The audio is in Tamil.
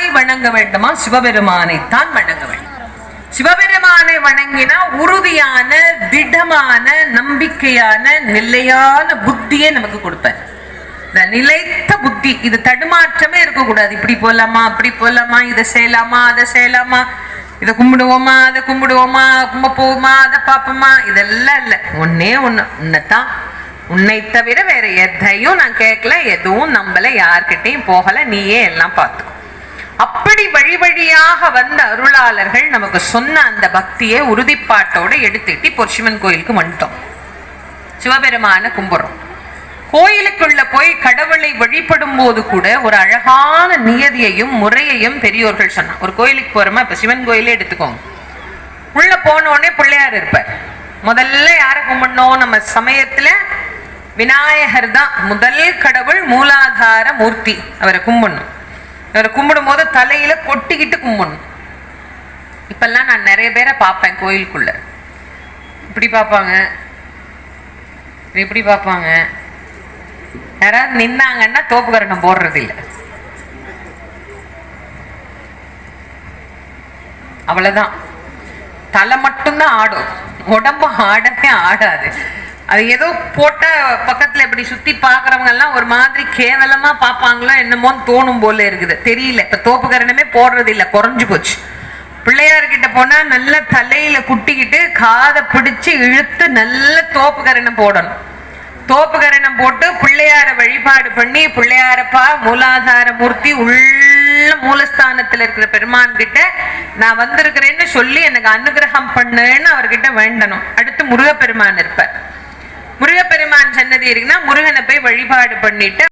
யாரை வணங்க வேண்டுமா சிவபெருமானை தான் வணங்க வேண்டும். சிவபெருமானை வணங்கினா உறுதியான திடமான நம்பிக்கையான நிலையான புத்தியை நமக்கு கொடுப்பார். இந்த நிலைத்த புத்தி இது தடுமாற்றமே இருக்கக்கூடாது. இப்படி போலாமா அப்படி போலாமா இதை செய்யலாமா அதை செய்யலாமா இதை கும்பிடுவோமா அதை கும்பிடுவோமா கும்ப போவோமா அதை பார்ப்போமா இதெல்லாம் இல்லை. ஒன்னே ஒண்ணு உன்னைத்தான். உன்னை தவிர வேற எதையும் நான் கேட்கல எதுவும் நம்மள யார்கிட்டையும் போகல நீயே எல்லாம் பார்த்துக்கோ. அப்படி வழி வழியாக வந்த அருளாளர்கள் நமக்கு சொன்ன அந்த பக்தியை உறுதிப்பாட்டோட எடுத்துட்டு இப்போ சிவன் கோயிலுக்கு வந்துட்டோம். சிவபெருமான கும்பிட்றோம். கோயிலுக்குள்ள போய் கடவுளை வழிபடும் போது கூட ஒரு அழகான நியதியையும் முறையையும் பெரியோர்கள் சொன்னான் ஒரு கோயிலுக்கு போறோமா? இப்ப சிவன் கோயிலே எடுத்துக்கோங்க. உள்ள போனோடனே பிள்ளையார் இருப்பார். முதல்ல யாரை கும்பிடணும்? நம்ம சமயத்துல விநாயகர் தான். முதல் கடவுள் மூலாதார மூர்த்தி. அவரை கும்பிடணும். அவரை கும்பிடும் போது தலையில கொட்டிக்கிட்டு கும்பிடணும். இப்பெல்லாம் நான் நிறைய பேரை பார்ப்பேன் கோயிலுக்குள்ள. இப்படி பார்ப்பாங்க. இப்படி பார்ப்பாங்க. யாராவது நின்னாங்கன்னா தோப்பு கரணம் போடுறது இல்லை அவ்வளோதான் தலை மட்டும்தான் ஆடும். உடம்பு ஆடவே ஆடாது. அது ஏதோ போட்ட பக்கத்துல இப்படி சுத்தி பாக்குறவங்க எல்லாம் ஒரு மாதிரி கேவலமா பார்ப்பாங்களோ என்னமோன்னு தோணும் போல இருக்குது. தெரியல. இப்ப தோப்பு கரணமே போடுறது இல்ல. குறைஞ்சு போச்சு. பிள்ளையார்கிட்ட போனா நல்ல தலையில குட்டிக்கிட்டு காதை பிடிச்சு இழுத்து நல்ல தோப்பு கரணம் போடணும். தோப்பு கரணம் போட்டு பிள்ளையார வழிபாடு பண்ணி பிள்ளையாரப்பா மூலாதார மூர்த்தி உள்ள மூலஸ்தானத்துல இருக்கிற பெருமான் கிட்ட நான் வந்திருக்கிறேன்னு சொல்லி எனக்கு அனுகிரகம் பண்ணுன்னு அவர்கிட்ட வேண்டணும். அடுத்து முருகப்பெருமான் இருப்பார். முருகப்பெருமான் இருக்குன்னா முருகனை போய் வழிபாடு பண்ணிட்டு